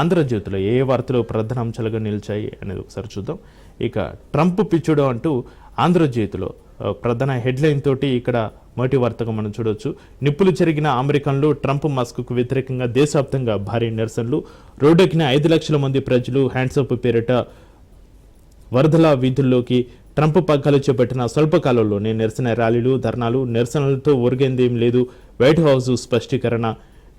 ఆంధ్రజ్యోతిలో ఏ ఏ వార్తలు ప్రధాన అంశాలుగా నిలిచాయి అనేది ఒకసారి చూద్దాం. ఇక ట్రంప్ పిచ్చుడు అంటూ ఆంధ్రజ్యోతిలో ప్రధాన హెడ్లైన్ తోటి ఇక్కడ మొదటి వార్తగా మనం చూడొచ్చు. నిప్పులు చెరిగిన అమెరికన్లు ట్రంప్ మస్క్కు వ్యతిరేకంగా దేశవ్యాప్తంగా భారీ నిరసనలు. రోడ్డెక్కిన ఐదు లక్షల మంది ప్రజలు హ్యాండ్సప్ పేరిట వరదల వీధుల్లోకి ట్రంప్ పగ్గాలు చేపట్టిన స్వల్పకాలంలోనే నిరసన ర్యాలీలు ధర్నాలు నిరసనలతో ఒరిగేందేం లేదు. వైట్ హౌస్ స్పష్టీకరణ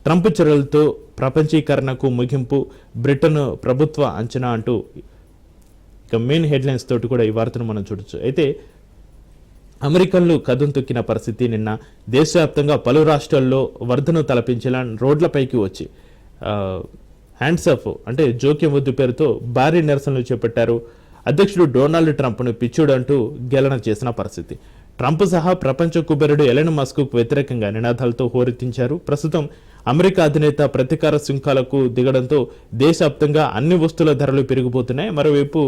ట్రంప్ చర్యలతో ప్రపంచీకరణకు ముగింపు బ్రిటన్ ప్రభుత్వ అంచనా అంటూ ఇక మెయిన్ హెడ్లైన్స్ తోటి కూడా ఈ వార్తను మనం చూడొచ్చు. అయితే అమెరికన్లు కథం తొక్కిన పరిస్థితి నిన్న దేశవ్యాప్తంగా పలు రాష్ట్రాల్లో వరదను తలపించేలా రోడ్లపైకి వచ్చి హ్యాండ్స్ ఆఫ్ అంటే జోక్యం వద్దు పేరుతో భారీ నిరసనలు చేపట్టారు. అధ్యక్షుడు డొనాల్డ్ ట్రంప్ను పిచ్చుడు అంటూ గేలన చేసిన పరిస్థితి. ట్రంప్ సహా ప్రపంచ కుబేరుడు ఎలెన్ మస్క్కు వ్యతిరేకంగా నినాదాలతో హోరెత్తించారు. ప్రస్తుతం అమెరికా అధినేత ప్రతీకార సుంకాలకు దిగడంతో దేశవ్యాప్తంగా అన్ని వస్తువుల ధరలు పెరిగిపోతున్నాయి. మరోవైపు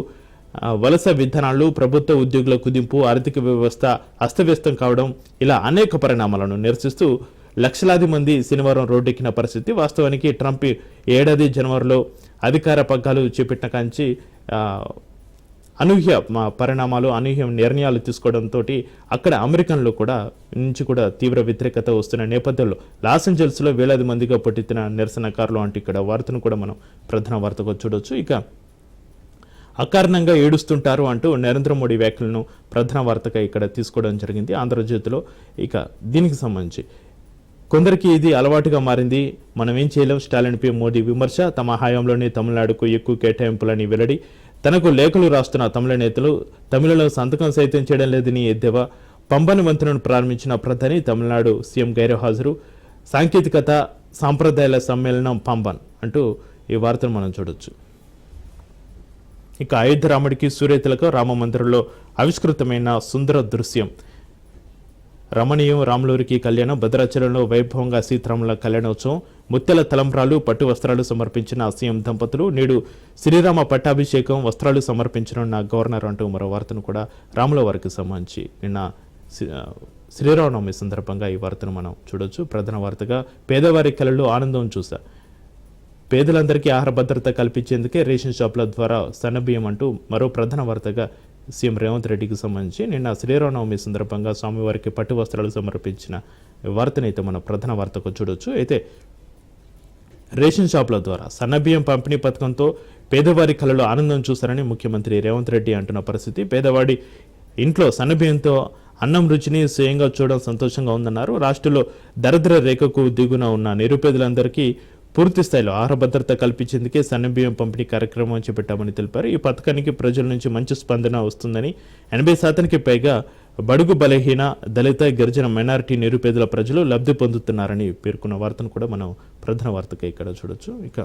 వలస విధానాలు ప్రభుత్వ ఉద్యోగుల కుదింపు ఆర్థిక వ్యవస్థ అస్తవ్యస్తం కావడం ఇలా అనేక పరిణామాలను నిరసిస్తూ లక్షలాది మంది శనివారం రోడ్డెక్కిన పరిస్థితి వాస్తవానికి ట్రంప్ ఏడాది జనవరిలో అధికార పగ్గాలు చేపట్టిన కాంచి అనూహ్య పరిణామాలు అనూహ్య నిర్ణయాలు తీసుకోవడంతో అక్కడ అమెరికన్లు కూడా నుంచి కూడా తీవ్ర వ్యతిరేకత వస్తున్న నేపథ్యంలో లాస్ ఏంజల్స్లో వేలాది మందిగా పట్టిన నిరసనకారులు అంటే ఇక్కడ వార్తను కూడా మనం ప్రధాన వార్తగా చూడొచ్చు. ఇక అకారణంగా ఏడుస్తుంటారు అంటూ నరేంద్ర మోడీ వ్యాఖ్యలను ప్రధాన వార్తగా ఇక్కడ తీసుకోవడం జరిగింది. ఆంధ్రజ్యోతిలో ఇక దీనికి సంబంధించి కొందరికి ఇది అలవాటుగా మారింది. మనం ఏం చేయలేం. స్టాలిన్పై మోడీ విమర్శ తమ హయాంలోనే తమిళనాడుకు ఎక్కువ కేటాయింపులని వెల్లడి తనకు లేఖలు రాస్తున్న తమిళ నేతలు తమిళలో సంతకం సైతం చేయడం లేదని ఎద్దేవా పంబని వంతెనను ప్రారంభించిన ప్రధాని తమిళనాడు సీఎం గైరహాజరు సాంకేతికత సాంప్రదాయాల సమ్మేళనం పంబన్ అంటూ ఈ వార్తను మనం చూడొచ్చు. ఇక అయోధ్య రాముడికి సూర్యతిలక రామ మందిరంలో ఆవిష్కృతమైన సుందర దృశ్యం. రమణీయం రాములూరికి కళ్యాణం భద్రాచలంలో వైభవంగా సీతారాముల కళ్యాణోత్సవం ముత్యాల తలంబ్రాలు పట్టు వస్త్రాలు సమర్పించిన సీఎం దంపతులు నేడు శ్రీరామ పట్టాభిషేకం వస్త్రాలు సమర్పించనున్న గవర్నర్ అంటూ మరో వార్తను కూడా రాముల వారికి సంబంధించి నిన్న శ్రీరామనవమి సందర్భంగా ఈ వార్తను మనం చూడొచ్చు. ప్రధాన వార్తగా పేదవారి కళలో ఆనందం చూసా పేదలందరికీ ఆహార భద్రత కల్పించేందుకే రేషన్ షాపుల ద్వారా సన్నబియ్యం అంటూ మరో ప్రధాన వార్తగా సీఎం రేవంత్ రెడ్డికి సంబంధించి నిన్న శ్రీరామనవమి సందర్భంగా స్వామివారికి పట్టు వస్త్రాలు సమర్పించిన వార్తనైతే మన ప్రధాన వార్తకు చూడొచ్చు. అయితే రేషన్ షాపుల ద్వారా సన్నబియ్యం పంపిణీ పథకంతో పేదవారి కళలో ఆనందం చూశారని ముఖ్యమంత్రి రేవంత్ రెడ్డి అంటున్న పరిస్థితి. పేదవాడి ఇంట్లో సన్నబియ్యంతో అన్నం రుచిని స్వయంగా చూడడం సంతోషంగా ఉందన్నారు. రాష్ట్రంలో దరిద్ర రేఖకు దిగున ఉన్న నిరుపేదలందరికీ పూర్తి స్థాయిలో ఆహార భద్రత కల్పించేందుకే సన్నబియ్యం పంపిణీ కార్యక్రమం చేపట్టామని తెలిపారు. ఈ పథకానికి ప్రజల నుంచి మంచి స్పందన వస్తుందని ఎనభై శాతానికి పైగా బడుగు బలహీన దళిత గిరిజన మైనారిటీ నిరుపేదల ప్రజలు లబ్ధి పొందుతున్నారని పేర్కొన్న వార్తను కూడా మనం ప్రధాన వార్తగా ఇక్కడ చూడొచ్చు. ఇక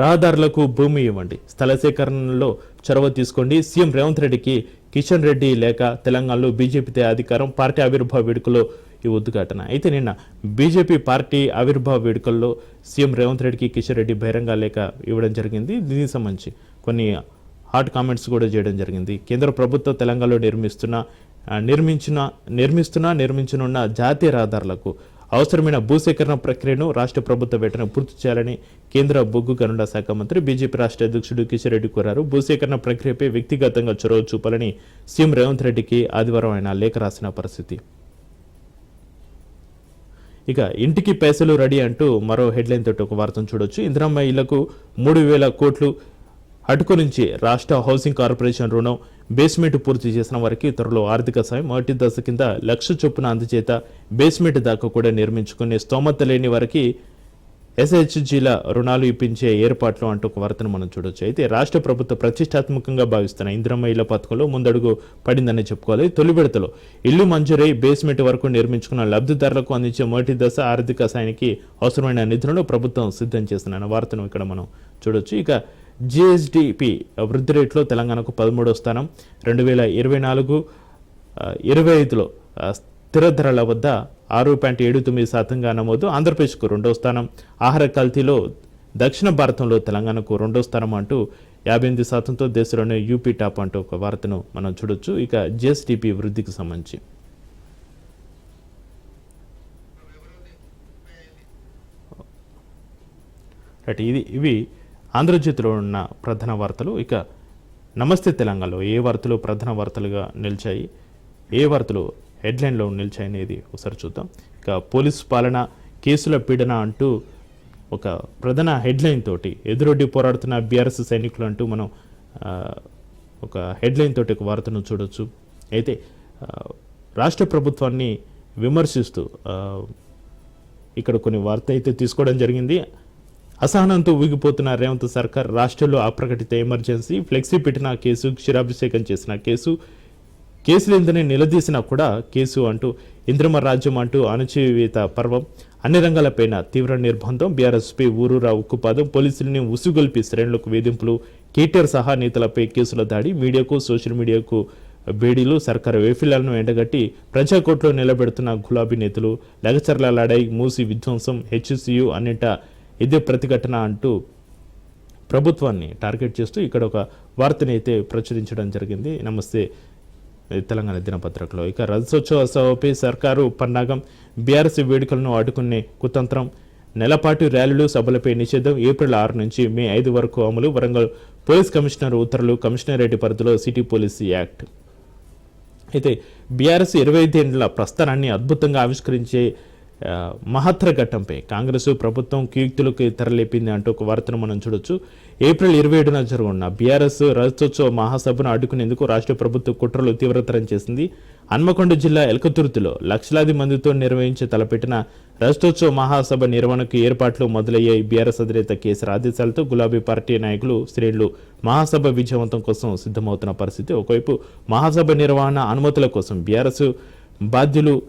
రహదారులకు భూమి ఇవ్వండి. స్థల సేకరణలో చొరవ తీసుకోండి. సీఎం రేవంత్ రెడ్డికి కిషన్ రెడ్డి లేక తెలంగాణలో బీజేపీతో అధికారం పార్టీ ఆవిర్భావ వేడుకలో ఈ ఉద్ఘాటన అయితే నిన్న బీజేపీ పార్టీ ఆవిర్భావ వేడుకల్లో సీఎం రేవంత్ రెడ్డికి కిషన్ రెడ్డి బహిరంగ లేఖ ఇవ్వడం జరిగింది. దీనికి సంబంధించి కొన్ని హాట్ కామెంట్స్ కూడా చేయడం జరిగింది. కేంద్ర ప్రభుత్వం తెలంగాణలో నిర్మిస్తున్న నిర్మించిన నిర్మిస్తున్న నిర్మించనున్న జాతీయ రహదారులకు అవసరమైన భూసేకరణ ప్రక్రియను రాష్ట్ర ప్రభుత్వం వెంటనే పూర్తి చేయాలని కేంద్ర బొగ్గు గనుల శాఖ మంత్రి బీజేపీ రాష్ట్ర అధ్యక్షుడు కిషన్ రెడ్డి కోరారు. భూసేకరణ ప్రక్రియపై వ్యక్తిగతంగా చొరవ చూపాలని సీఎం రేవంత్ రెడ్డికి ఆదివారం ఆయన లేఖ రాసిన పరిస్థితి. ఇక ఇంటికి పైసలు రెడీ అంటూ మరో హెడ్లైన్ తోటి ఒక వార్తను చూడొచ్చు. ఇందిరమ్మ ఇళ్ళకు మూడు వేల కోట్లు అటుకు నుంచి రాష్ట్ర హౌసింగ్ కార్పొరేషన్ రుణం బేస్మెంట్ పూర్తి చేసిన వారికి త్వరలో ఆర్థిక సాయం. మొదటి దశ కింద లక్ష చొప్పున అందుచేత బేస్మెంట్ దాకా కూడా నిర్మించుకునే స్తోమత లేని వారికి ఎస్హెచ్జీల రుణాలు ఇప్పించే ఏర్పాట్లు అంటూ ఒక వార్తను మనం చూడొచ్చు. అయితే రాష్ట్ర ప్రభుత్వం ప్రతిష్టాత్మకంగా భావిస్తున్న ఇందిరమ్మ ఇళ్ళ పథకంలో ముందడుగు పడిందని చెప్పుకోవాలి. తొలి విడతలో ఇల్లు మంజూరై బేస్మెంట్ వరకు నిర్మించుకున్న లబ్ధిదారులకు అందించే మొదటి దశ ఆర్థిక సాయానికి అవసరమైన నిధులను ప్రభుత్వం సిద్ధం చేస్తున్న వార్తను ఇక్కడ మనం చూడొచ్చు. ఇక జిఎస్డిపి వృద్ధి రేట్లో తెలంగాణకు పదమూడవ స్థానం. రెండు వేల ఇరవై నాలుగు ఇరవై ఐదులో స్థిర ధరల వద్ద ఆరు పాయింట్ ఏడు తొమ్మిది శాతంగా నమోదు. ఆంధ్రప్రదేశ్కు రెండో స్థానం. ఆహార కల్తీలో దక్షిణ భారతంలో తెలంగాణకు రెండో స్థానం అంటూ యాభై ఎనిమిది శాతంతో దేశంలోనే యూపీ టాప్ అంటూ ఒక వార్తను మనం చూడొచ్చు. ఇక జిఎస్డిపి వృద్ధికి సంబంధించి. రైట్ ఇది ఇవి ఆంధ్రజ్యోతిలో ఉన్న ప్రధాన వార్తలు. ఇక నమస్తే తెలంగాణలో ఏ వార్తలు ప్రధాన వార్తలుగా నిలిచాయి? ఏ వార్తలు హెడ్లైన్లో నిలిచాయనేది ఒకసారి చూద్దాం. ఇక పోలీసు పాలన కేసుల పీడన అంటూ ఒక ప్రధాన హెడ్లైన్ తోటి ఎదురొడ్డి పోరాడుతున్న బీఆర్ఎస్ సైనికులు అంటూ మనం ఒక హెడ్లైన్ తోటి ఒక వార్తను చూడొచ్చు. అయితే రాష్ట్ర ప్రభుత్వాన్ని విమర్శిస్తూ ఇక్కడ కొన్ని వార్త అయితే తీసుకోవడం జరిగింది. అసహనంతో ఊగిపోతున్న రేవంత్ సర్కార్ రాష్ట్రంలో అప్రకటిత ఎమర్జెన్సీ ఫ్లెక్సీ పెట్టిన కేసు క్షీరాభిషేకం చేసిన కేసు కేసులు ఏందని నిలదీసినా కూడా కేసు అంటూ ఇంద్రమ రాజ్యం అంటూ అణచివేత పర్వం అన్ని రంగాలపైన తీవ్ర నిర్బంధం బీఆర్ఎస్పీ ఊరూరా ఉక్కుపాదం పోలీసులని ఉసుగొల్పి శ్రేణులకు వేధింపులు కేటీఆర్ సహా నేతలపై కేసుల దాడి మీడియాకు సోషల్ మీడియాకు బేడీలు సర్కారు వైఫల్యాలను ఎండగట్టి ప్రజాకోట్లో నిలబెడుతున్న గులాబీ నేతలు లగచర్ల లడాయి మూసి విధ్వంసం హెచ్సియు అన్నింట ఇదే ప్రతిఘటన అంటూ ప్రభుత్వాన్ని టార్గెట్ చేస్తూ ఇక్కడ ఒక వార్తని అయితే ప్రచురించడం జరిగింది. నమస్తే తెలంగాణ దినపత్రికలో. ఇక రజోత్సవ సభపై సర్కారు పన్నాగం బీఆర్ఎస్ వేడుకలను ఆడుకునే కుతంత్రం నెలపాటు ర్యాలీలు సభలపై నిషేధం ఏప్రిల్ ఆరు నుంచి మే ఐదు వరకు అమలు. వరంగల్ పోలీస్ కమిషనర్ ఉత్తర్వులు కమిషనరేట్ పరిధిలో సిటీ పోలీస్ యాక్ట్. అయితే బీఆర్ఎస్ ఇరవై ఐదేళ్ళ ప్రస్థానాన్ని అద్భుతంగా ఆవిష్కరించే మహత్తర ఘట్టంపై కాంగ్రెస్ ప్రభుత్వం కీర్తులకు తెరలేపింది అంటూ ఒక వార్తను మనం చూడొచ్చు. ఏప్రిల్ ఇరవై ఏడున జరగనున్న బీఆర్ఎస్ రజతోత్సవ మహాసభను అడ్డుకునేందుకు రాష్ట్ర ప్రభుత్వ కుట్రలు తీవ్రతరం చేసింది. హన్మకొండ జిల్లా ఎలకతుర్తిలో లక్షలాది మందితో నిర్వహించి తలపెట్టిన రజతోత్సవ మహాసభ నిర్వహణకు ఏర్పాట్లు మొదలయ్యాయి. బీఆర్ఎస్ అధినేత కేసీఆర్ ఆదేశాలతో గులాబీ పార్టీ నాయకులు శ్రేణులు మహాసభ విజయవంతం కోసం సిద్ధమవుతున్న పరిస్థితి. ఒకవైపు మహాసభ నిర్వహణ అనుమతుల కోసం బీఆర్ఎస్ బాధ్యులు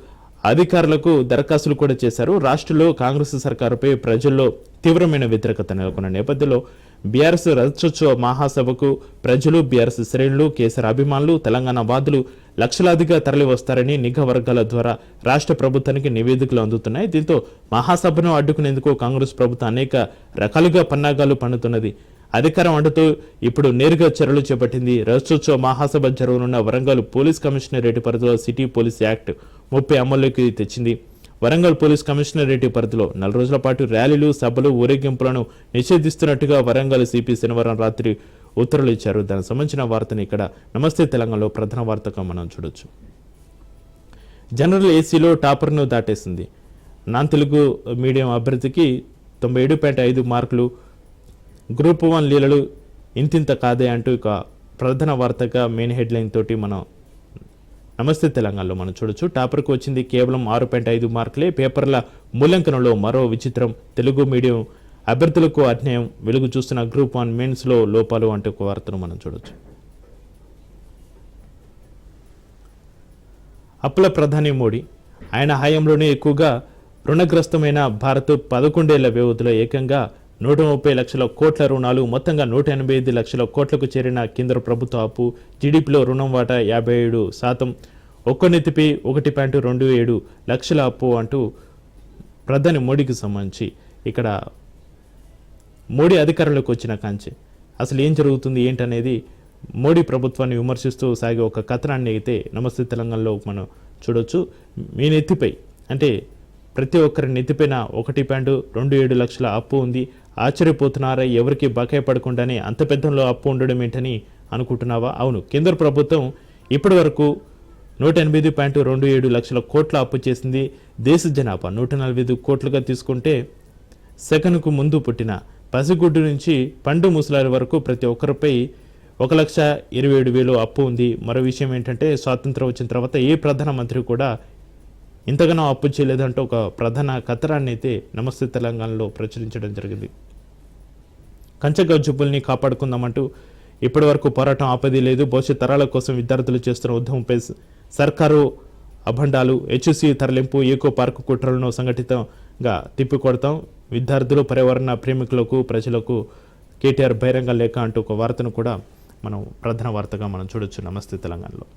అధికారులకు దరఖాస్తులు కూడా చేశారు. రాష్ట్రంలో కాంగ్రెస్ సర్కారుపై ప్రజల్లో తీవ్రమైన వ్యతిరేకత నెలకొన్న నేపథ్యంలో బీఆర్ఎస్ రజతోత్సవ మహాసభకు ప్రజలు బీఆర్ఎస్ శ్రేణులు కేసీఆర్ అభిమానులు తెలంగాణ వాదులు లక్షలాదిగా తరలివస్తారని నిఘా వర్గాల ద్వారా రాష్ట్ర ప్రభుత్వానికి నివేదికలు అందుతున్నాయి. దీంతో మహాసభను అడ్డుకునేందుకు కాంగ్రెస్ ప్రభుత్వం అనేక రకాలుగా పన్నాగాలు పన్నుతున్నది అధికారం అంటుతూ ఇప్పుడు నేరుగా చర్యలు చేపట్టింది. రాష్ట్రోత్సవ మహాసభ జరగనున్న వరంగల్ పోలీస్ కమిషనరేట్ పరిధిలో సిటీ పోలీస్ యాక్ట్ ముప్పై అమల్లోకి తెచ్చింది. వరంగల్ పోలీస్ కమిషనరేట్ పరిధిలో నెల రోజుల పాటు ర్యాలీలు సభలు ఊరేగింపులను నిషేధిస్తున్నట్టుగా వరంగల్ సిపి శనివారం రాత్రి ఉత్తర్వులు ఇచ్చారు. దానికి సంబంధించిన వార్తను ఇక్కడ నమస్తే తెలంగాణలో ప్రధాన వార్తగా మనం చూడొచ్చు. జనరల్ ఏసీలో టాపర్ను దాటేసింది. నాన్ తెలుగు మీడియం అభ్యర్థికి తొంభై ఏడు పాయింట్ ఐదు మార్కులు గ్రూప్ వన్ లీలలు ఇంతింత కాదే అంటూ ఇక ప్రధాన వార్తగా మెయిన్ హెడ్లైన్ తోటి మనం నమస్తే తెలంగాణలో మనం చూడొచ్చు. టాపర్కు వచ్చింది కేవలం ఆరు పాయింట్ ఐదు మార్కులే. పేపర్ల మూల్యాంకనంలో మరో విచిత్రం తెలుగు మీడియం అభ్యర్థులకు అన్యాయం. వెలుగు చూస్తున్న గ్రూప్ వన్ మెయిన్స్లో లోపాలు అంటే ఒక వార్తను మనం చూడొచ్చు. అప్పుల ప్రధాని మోడీ ఆయన హయాంలోనే ఎక్కువగా రుణగ్రస్తమైన భారత్ పదకొండేళ్ళ వ్యవధిలో ఏకంగా నూట ముప్పై లక్షల కోట్ల రుణాలు మొత్తంగా నూట ఎనభై ఐదు లక్షల కోట్లకు చేరిన కేంద్ర ప్రభుత్వ అప్పు జీడిపిలో రుణం వాటా యాభై ఏడు శాతం. ఒక్కనెత్తిపై ఒకటి పాయింట్ రెండు ఏడు లక్షల అప్పు అంటూ ప్రధాని మోడీకి సంబంధించి ఇక్కడ మోడీ అధికారంలోకి వచ్చిన కాంచి. అసలు ఏం జరుగుతుంది ఏంటనేది మోడీ ప్రభుత్వాన్ని విమర్శిస్తూ సాగే ఒక కథనాన్ని అయితే నమస్తే తెలంగాణలో మనం చూడొచ్చు. మీ నెత్తిపై అంటే ప్రతి ఒక్కరి నెత్తిపైన ఒకటి పాయింట్ రెండు ఏడు లక్షల అప్పు ఉంది. ఆశ్చర్యపోతున్నారా? ఎవరికి బకాయి పడకుండానే అంత పెద్దంలో అప్పు ఉండడం ఏంటని అనుకుంటున్నావా? అవును. కేంద్ర ప్రభుత్వం ఇప్పటి వరకు నూట ఎనిమిది పాయింట్ రెండు ఏడు లక్షల కోట్ల అప్పు చేసింది. దేశ జనాభా నూట నలభై ఐదు కోట్లుగా తీసుకుంటే సెకనుకు ముందు పుట్టిన పసిగుడ్డు నుంచి పండు ముసలారి వరకు ప్రతి ఒక్కరిపై ఒక లక్ష ఇరవై ఏడు వేలు అప్పు ఉంది. మరో విషయం ఏంటంటే స్వాతంత్రం వచ్చిన తర్వాత ఏ ప్రధానమంత్రి కూడా ఇంతగానో అప్పు చేయలేదంటూ ఒక ప్రధాన కథనాన్ని అయితే నమస్తే తెలంగాణలో ప్రచురించడం జరిగింది. కంచగా జబ్బుల్ని కాపాడుకుందామంటూ ఇప్పటి వరకు పోరాటం ఆపది లేదు. భవిష్యత్ తరాల కోసం విద్యార్థులు చేస్తున్న ఉద్యమంపై సర్కారు అభండాలు హెచ్సి తరలింపు ఏకో పార్కు కుట్రలను సంఘటితంగా తిప్పికొడతాం. విద్యార్థులు పర్యావరణ ప్రేమికులకు ప్రజలకు కేటీఆర్ బహిరంగ లేఖ అంటూ ఒక వార్తను కూడా మనం ప్రధాన వార్తగా మనం చూడొచ్చు నమస్తే తెలంగాణలో.